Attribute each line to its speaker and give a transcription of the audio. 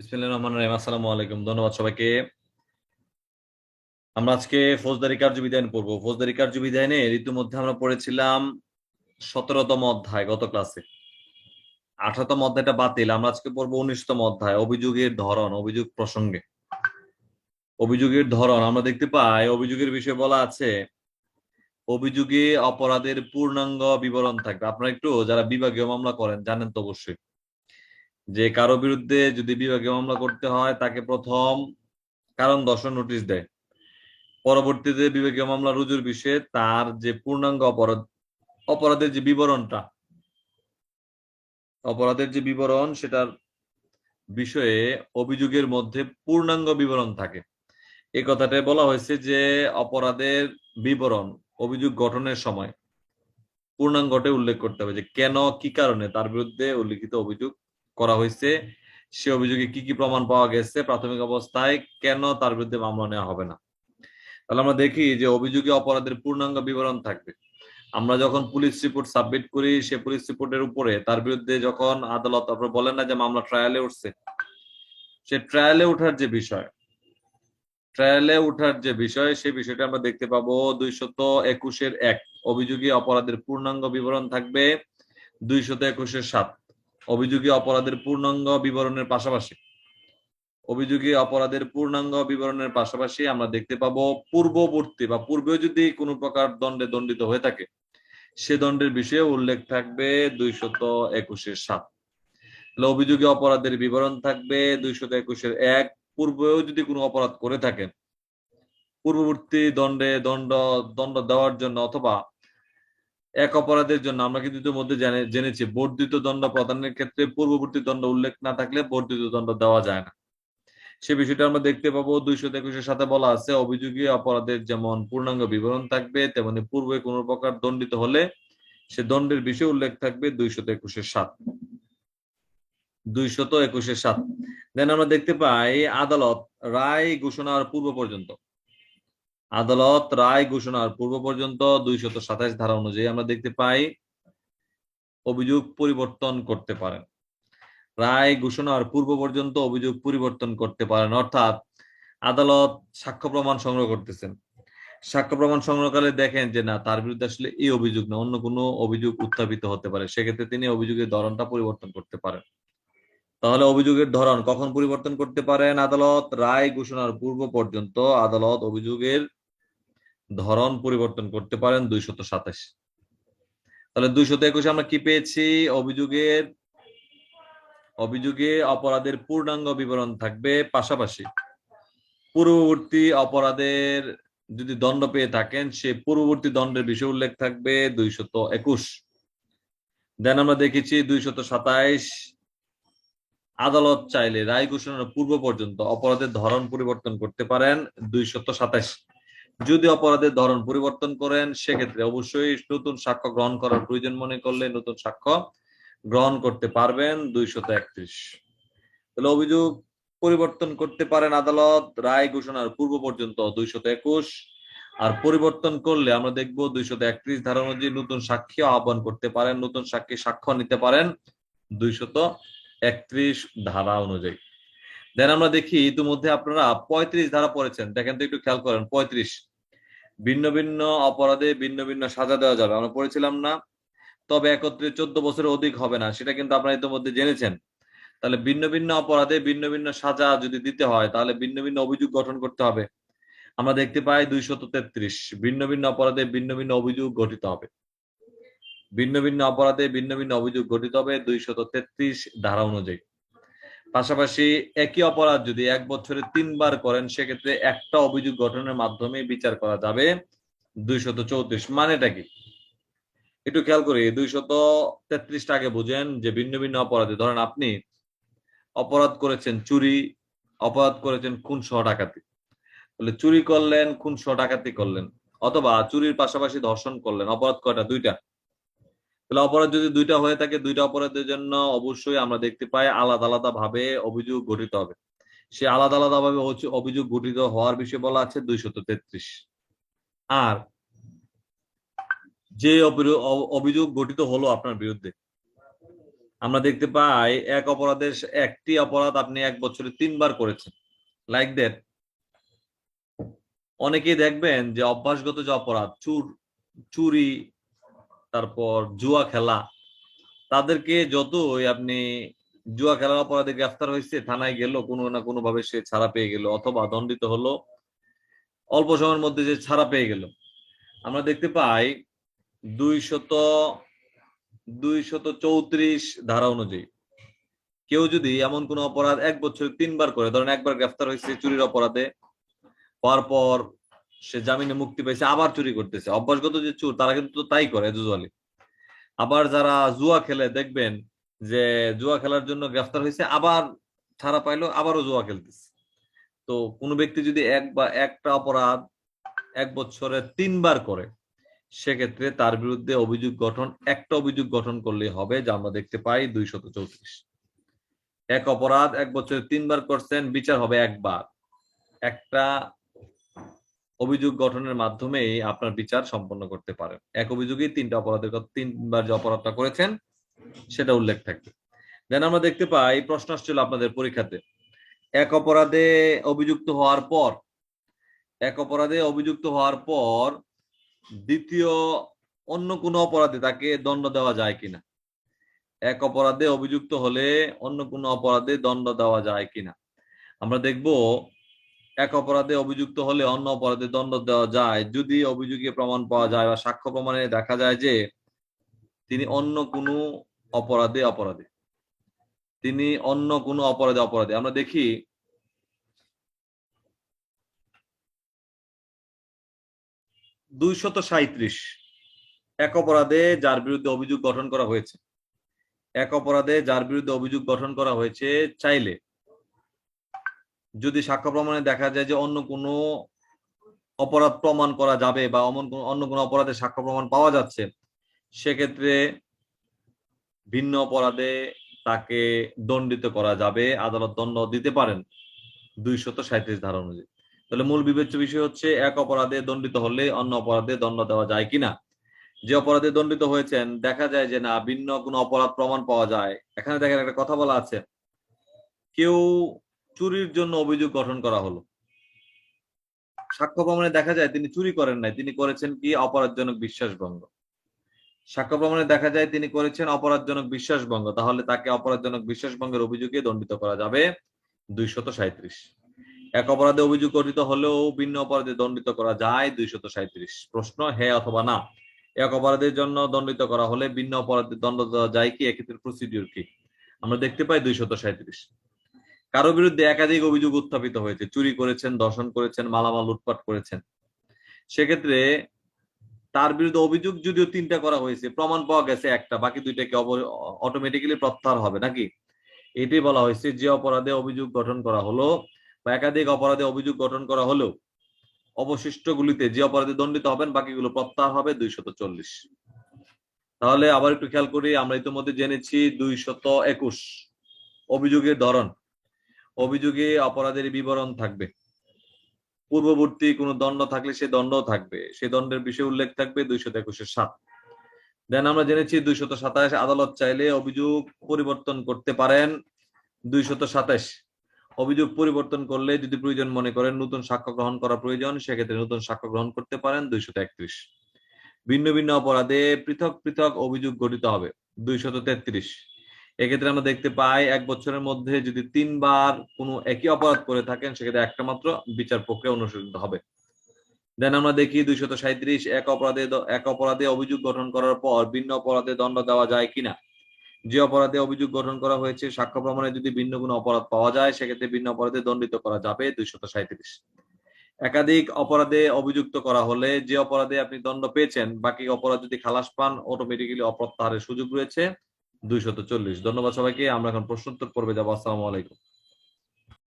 Speaker 1: আলাইকুম। আমরা আজকে ইতিমধ্যে আমরা পড়েছিলাম সতেরোতম অধ্যায় গত ক্লাসে। আঠারোতম অধ্যায়টা বাতিল। আমরা আজকে পড়ব অধ্যায়, অভিযোগের ধরন, অভিযোগ প্রসঙ্গে। অভিযোগের ধরন, আমরা দেখতে পাই, অভিযোগের বিষয়ে বলা আছে, অভিযোগে অপরাধের পূর্ণাঙ্গ বিবরণ থাকবে। আপনারা একটু যারা বিভাগীয় মামলা করেন, জানেন তো অবশ্যই। যে কারও বিরুদ্ধে যদি বিভাগীয় মামলা করতে হয়, তাকে প্রথম কারণ দর্শন নোটিশ দেয়। পরবর্তীতে বিভাগীয় মামলা রুজুর বিষয়ে তার যে পূর্ণাঙ্গ অপরাধ, অপরাধের যে বিবরণটা, অপরাধের যে বিবরণ, সেটার বিষয়ে অভিযোগের মধ্যে পূর্ণাঙ্গ বিবরণ থাকে। এই কথাটায় বলা হয়েছে যে অপরাধের বিবরণ, অভিযোগ গঠনের সময় পূর্ণাঙ্গটে উল্লেখ করতে হবে যে কেন, কি কারণে তার বিরুদ্ধে উল্লিখিত অভিযোগ করা হয়েছে, সে অভিযোগে কি কি প্রমাণ পাওয়া গেছে প্রাথমিক অবস্থায় কেন তার বিরুদ্ধে মামলা নেওয়া হবে না? তাহলে আমরা দেখি যে অভিযোগে অপরাধের পূর্ণাঙ্গ বিবরণ থাকবে। আমরা যখন পুলিশ রিপোর্ট সাবমিট করি, সে পুলিশ রিপোর্টের উপরে তার বিরুদ্ধে যখন আদালত আপনারা বলেন না যে মামলা ট্রায়ালে উঠছে, সে ট্রায়ালে ওঠার যে বিষয় ট্রায়ালে ওঠার যে বিষয়, সেই বিষয়টা আমরা দেখতে পাবো দুইশত একুশের এক। অভিযোগী অপরাধের পূর্ণাঙ্গ বিবরণ থাকবে দুইশত একুশের সাত। অভিযোগী অপরাধের পূর্ণাঙ্গ বিবরণের পাশাপাশি, অভিযোগী অপরাধের পূর্ণাঙ্গ বিবরণের পাশাপাশি আমরা দেখতে পাবো পূর্ববর্তী বা পূর্বেও যদি কোনো প্রকার দণ্ডে দণ্ডিত হয়ে থাকে, সে দণ্ডের বিষয়ে উল্লেখ থাকবে দুইশত একুশের সাত। অভিযোগী অপরাধের বিবরণ থাকবে দুইশত একুশের এক, পূর্বেও যদি কোনো অপরাধ করে থাকেন, পূর্ববর্তী দণ্ডে দণ্ড দণ্ড দেওয়ার জন্য অথবা এক অপরাধের জন্য। আমরা কিন্তু ইতিমধ্যে জেনেছি, বর্ধিত দণ্ড প্রদানের ক্ষেত্রে পূর্ববর্তী দণ্ড উল্লেখ না থাকলে বর্ধিত দণ্ড দেওয়া যায় না। সে বিষয়টা আমরা দেখতে পাবো। দুইশো একুশের সাথে বলা আছে, অভিযোগী অপরাধের যেমন পূর্ণাঙ্গ বিবরণ থাকবে, তেমনি পূর্বে কোন প্রকার দণ্ডিত হলে সে দণ্ডের বিষয়ে উল্লেখ থাকবে দুইশত একুশের সাত। দুইশত একুশের সাত। দেন আমরা দেখতে পাই আদালত রায় ঘোষণার পূর্ব পর্যন্ত। আদালত রায় ঘোষণার পূর্ব পর্যন্ত দুইশত সাতাশ ধারা অনুযায়ী আমরা দেখতে পাই, অভিযোগ পরিবর্তন করতে পারেন। রায় ঘোষণার পূর্ব পর্যন্ত অভিযোগ পরিবর্তন করতে পারেন, অর্থাৎ আদালত সাক্ষ্য প্রমাণ সংগ্রহ করতেছেন। সাক্ষ্য প্রমাণ সংগ্রহকালে দেখেন যে না, তার বিরুদ্ধে আসলে এই অভিযোগ না, অন্য কোনো অভিযোগ উত্থাপিত হতে পারে। সেক্ষেত্রে তিনি অভিযোগের ধরনটা পরিবর্তন করতে পারেন। তাহলে অভিযোগের ধরন কখন পরিবর্তন করতে পারেন আদালত? রায় ঘোষণার পূর্ব পর্যন্ত আদালত অভিযোগের ধরন পরিবর্তন করতে পারেন দুইশত সাতাশ। তাহলে দুইশত একুশে আমরা কি পেয়েছি? অভিযোগের, অভিযোগে অপরাধের পূর্ণাঙ্গ বিবরণ থাকবে। পাশাপাশি পূর্ববর্তী অপরাধের যদি দণ্ড পেয়ে থাকেন, সে পূর্ববর্তী দণ্ডের বিষয় উল্লেখ থাকবে দুইশত একুশ। দেন আমরা দেখেছি দুইশত সাতাইশ। আদালত চাইলে রায় ঘোষণার পূর্ব পর্যন্ত অপরাধের ধরন পরিবর্তন করতে পারেন দুইশত সাতাইশ। যদি অপরাধের ধরন পরিবর্তন করেন, সেক্ষেত্রে অবশ্যই নতুন সাক্ষ্য গ্রহণ করার প্রয়োজন মনে করলে নতুন সাক্ষ্য গ্রহণ করতে পারবেন দুইশত একত্রিশ। তাহলে অভিযোগ পরিবর্তন করতে পারেন আদালত, রায় ঘোষণার পূর্ব পর্যন্ত দুইশত একুশ। আর পরিবর্তন করলে আমরা দেখব দুইশত একত্রিশ ধারা অনুযায়ী নতুন সাক্ষী আহ্বান করতে পারেন, নতুন সাক্ষী সাক্ষ্য নিতে পারেন দুইশত একত্রিশ ধারা অনুযায়ী। দেন আমরা দেখি ইতিমধ্যে আপনারা পঁয়ত্রিশ ধারা পড়েছেন। দেখেন তো একটু খেয়াল করেন, পঁয়ত্রিশ। ভিন্ন ভিন্ন অপরাধে ভিন্ন ভিন্ন সাজা দেওয়া যাবে। আমরা পড়েছিলাম না, তবে একত্রে চোদ্দ বছরের অধিক হবে না, সেটা কিন্তু আপনারা ইতিমধ্যে জেনেছেন। তাহলে ভিন্ন ভিন্ন অপরাধে ভিন্ন ভিন্ন সাজা যদি দিতে হয়, তাহলে ভিন্ন ভিন্ন অভিযোগ গঠন করতে হবে। আমরা দেখতে পাই দুইশত তেত্রিশ, ভিন্ন ভিন্ন অপরাধে ভিন্ন ভিন্ন অভিযোগ গঠিত হবে। ভিন্ন ভিন্ন অপরাধে ভিন্ন ভিন্ন অভিযোগ গঠিত হবে দুইশত তেত্রিশ ধারা অনুযায়ী। পাশাপাশি একই অপরাধ যদি এক বছরে তিনবার করেন, সেক্ষেত্রে একটা অভিযোগ গঠনের মাধ্যমে বিচার করা যাবে। দুইশত চৌত্রিশ মানেটা কি? একটু খেয়াল করি, দুইশত তেত্রিশটা আগে বুঝেন যে ভিন্ন ভিন্ন অপরাধে। ধরেন আপনি অপরাধ করেছেন চুরি, অপরাধ করেছেন খুন সহ ডাকাতি। তাহলে চুরি করলেন খুন সহ ডাকাতি করলেন, অথবা চুরির পাশাপাশি ধর্ষণ করলেন, অপরাধ কয়টা? দুইটা। তাহলে অপরাধ যদি দুইটা হয়ে থাকে, দুইটা অপরাধের জন্য অবশ্যই আমরা দেখতে পাই আলাদা আলাদা ভাবে অভিযোগ গঠিত হবে। সে আলাদা আলাদা ভাবে অভিযোগ গঠিত হওয়ার বিষয়ে বলা আছে দুইশত তেত্রিশ। আর যে অভিযোগ গঠিত হলো আপনার বিরুদ্ধে, আমরা দেখতে পাই এক অপরাধের একটি অপরাধ আপনি এক বছরে তিনবার করেছেন। লাইক দ্যাট অনেকেই দেখবেন যে অভ্যাসগত যে অপরাধ, চুর, চুরি তারপর জুয়া খেলা। তাদেরকে যতই আপনি জুয়া খেলার অপরাধে গ্রেফতার হয়েছে, থানায় গেল, কোনো না কোনো ভাবে সে ছাড়া পেয়ে গেল অথবা দণ্ডিত হলো, অল্প সময়ের মধ্যে যে ছাড়া পেয়ে গেল। আমরা দেখতে পাই দুইশত দুইশত চৌত্রিশ ধারা অনুযায়ী কেউ যদি এমন কোন অপরাধ এক বছর তিনবার করে, ধরেন একবার গ্রেফতার হয়েছে চুরির অপরাধে পর সে জামিনে মুক্তি পাইছে, আবার চুরি করতেছে। অভ্যাসগত যে চুর, তারা কিন্তু তাই করে জুজুয়ালি আবার যারা জুয়া খেলে, দেখবেন যে জুয়া খেলার জন্য গ্রেফতার হয়েছে, আবার ছাড়া পাইলো, আবারও জুয়া খেলতেছে। তো কোনো ব্যক্তি যদি এক বা একটা অপরাধ এক বছরে তিনবার করে, সেক্ষেত্রে তার বিরুদ্ধে অভিযোগ গঠন, একটা অভিযোগ গঠন করলে হবে, যা আমরা দেখতে পাই দুইশত চৌত্রিশ। এক অপরাধ এক বছরে তিনবার করছেন, বিচার হবে একবার। একটা অভিযোগ গঠনের মাধ্যমেই আপনার বিচার সম্পন্ন করতে পারেন। এক অভিযোগেই তিনটা অপরাধের তিনবার যে অপরাধটা করেছেন, সেটা উল্লেখ থাকবে। দেন আমরা দেখতে পাই, প্রশ্ন আসছিল আপনাদের পরীক্ষাতে। এক অপরাধে অভিযুক্ত হওয়ার পর, এক অপরাধে অভিযুক্ত হওয়ার পর দ্বিতীয় অন্য কোনো অপরাধে তাকে দণ্ড দেওয়া যায় কিনা? এক অপরাধে অভিযুক্ত হলে অন্য কোনো অপরাধে দণ্ড দেওয়া যায় কিনা? আমরা দেখব এক অপরাধে অভিযুক্ত হলে অন্য অপরাধে দণ্ড দেওয়া যায়। যদি অভিযোগে প্রমাণ পাওয়া যায় বা সাক্ষ্য প্রমাণে দেখা যায় যে তিনি অন্য কোনো অপরাধে অপরাধে। তিনি অন্য কোনো অপরাধে অপরাধে। আমরা দেখি দুইশত সাঁত্রিশ এক অপরাধে যার বিরুদ্ধে অভিযোগ গঠন করা হয়েছে। এক অপরাধে যার বিরুদ্ধে অভিযোগ গঠন করা হয়েছে চাইলে যদি সাক্ষ্য প্রমাণে দেখা যায় যে অন্য কোনো অপরাধ প্রমাণ করা যাবে বা অমন অন্য কোনো অপরাধে সাক্ষ্য প্রমাণ পাওয়া যাচ্ছে, সেক্ষেত্রে ভিন্ন অপরাধে তাকে দণ্ডিত করা যাবে, আদালত দণ্ড দিতে পারেন দুইশত সাঁত্রিশ ধারা অনুযায়ী। তাহলে মূল বিবেচ্য বিষয় হচ্ছে এক অপরাধে দণ্ডিত হলে অন্য অপরাধে দণ্ড দেওয়া যায় কিনা। যে অপরাধে দণ্ডিত হয়েছেন, দেখা যায় যে না, ভিন্ন কোনো অপরাধ প্রমাণ পাওয়া যায়। এখানে দেখেন একটা কথা বলা আছে, কেউ চুরির জন্য অভিযোগ গঠন করা হলো। সাক্ষ্য প্রমাণে দেখা যায় তিনি চুরি করেন নাই, তিনি করেছেন কি? অপরাধজনক বিশ্বাসভঙ্গ। সাক্ষ্য প্রমাণে দেখা যায় তিনি করেছেন অপরাধজনক বিশ্বাসভঙ্গ, তাহলে তাকে অপরাধজনক বিশ্বাসভঙ্গের অভিযোগে দণ্ডিত করা যাবে দুইশত সাঁত্রিশ এক অপরাধে অভিযোগ গঠিত হলেও ভিন্ন অপরাধে দণ্ডিত করা যায় দুইশত সাঁত্রিশ প্রশ্ন হ্যাঁ অথবা না? এক অপরাধের জন্য দণ্ডিত করা হলে ভিন্ন অপরাধে দণ্ড দেওয়া যায় কি? এক্ষেত্রে প্রসিডিউর কি? আমরা দেখতে পাই দুইশত সাঁত্রিশ কারও বিরুদ্ধে একাধিক অভিযোগ উত্থাপিত হয়েছে। চুরি করেছেন দর্শন করেছেন, মালামাল লুটপাট করেছেন। সেক্ষেত্রে তার বিরুদ্ধে অভিযোগ যদিও তিনটা করা হয়েছে, প্রমাণ পাওয়া গেছে একটা, বাকি দুইটাকে অটোমেটিক্যালি প্রত্যাহার হবে। নাকি? এটি বলা হয়েছে, যে অপরাধে অভিযোগ গঠন করা হলো বা একাধিক অপরাধে অভিযোগ গঠন করা হলো অবশিষ্ট গুলিতে যে অপরাধে দণ্ডিত হবেন, বাকিগুলো প্রত্যাহার হবে দুইশত চল্লিশ। তাহলে আবার একটু খেয়াল করি, আমরা ইতিমধ্যে জেনেছি দুইশত একুশ অভিযোগের ধরন। অভিযোগে অপরাধের বিবরণ থাকবে। পূর্ববর্তী কোনো দণ্ড থাকলে সে দণ্ড থাকবে। সে দণ্ডের বিষয়ে উল্লেখ থাকবে দুইশত একুশের সাত। দেন আমরা জেনেছি দুইশত সাতাশ আদালত চাইলে অভিযোগ পরিবর্তন করতে পারেন দুইশত সাতাশ। অভিযোগ পরিবর্তন করলে যদি প্রয়োজন মনে করেন নতুন সাক্ষ্য গ্রহণ করা প্রয়োজন, সেক্ষেত্রে নতুন সাক্ষ্য গ্রহণ করতে পারেন দুইশত একত্রিশ। ভিন্ন ভিন্ন অপরাধে পৃথক পৃথক অভিযোগ গঠিত হবে দুইশত তেত্রিশ। এক্ষেত্রে আমরা দেখতে পাই এক বছরের মধ্যে যদি তিনবার কোনো একই অপরাধ করে থাকেন, সেক্ষেত্রে একটা মাত্র বিচার প্রক্রিয়া অনুসৃত হবে। দেন আমরা দেখি দুইশত সাঁত্রিশ এক অপরাধে এক অপরাধে অভিযোগ গঠন করার পর ভিন্ন অপরাধে দণ্ড দেওয়া যায় কিনা? যে অপরাধে অভিযোগ গঠন করা হয়েছে, সাক্ষ্য প্রমাণে যদি ভিন্ন কোনো অপরাধ পাওয়া যায়, সেক্ষেত্রে ভিন্ন অপরাধে দণ্ডিত করা যাবে দুইশত সাঁত্রিশ একাধিক অপরাধে অভিযুক্ত করা হলে যে অপরাধে আপনি দণ্ড পেয়েছেন, বাকি অপরাধ যদি খালাস পান অটোমেটিক্যালি অপ্রত্যাহারের সুযোগ রয়েছে। দুইশত চল্লিশ। ধন্যবাদ সবাইকে আমরা এখন প্রশ্নোত্তর পর্বে যাব। আসসালামু আলাইকুম।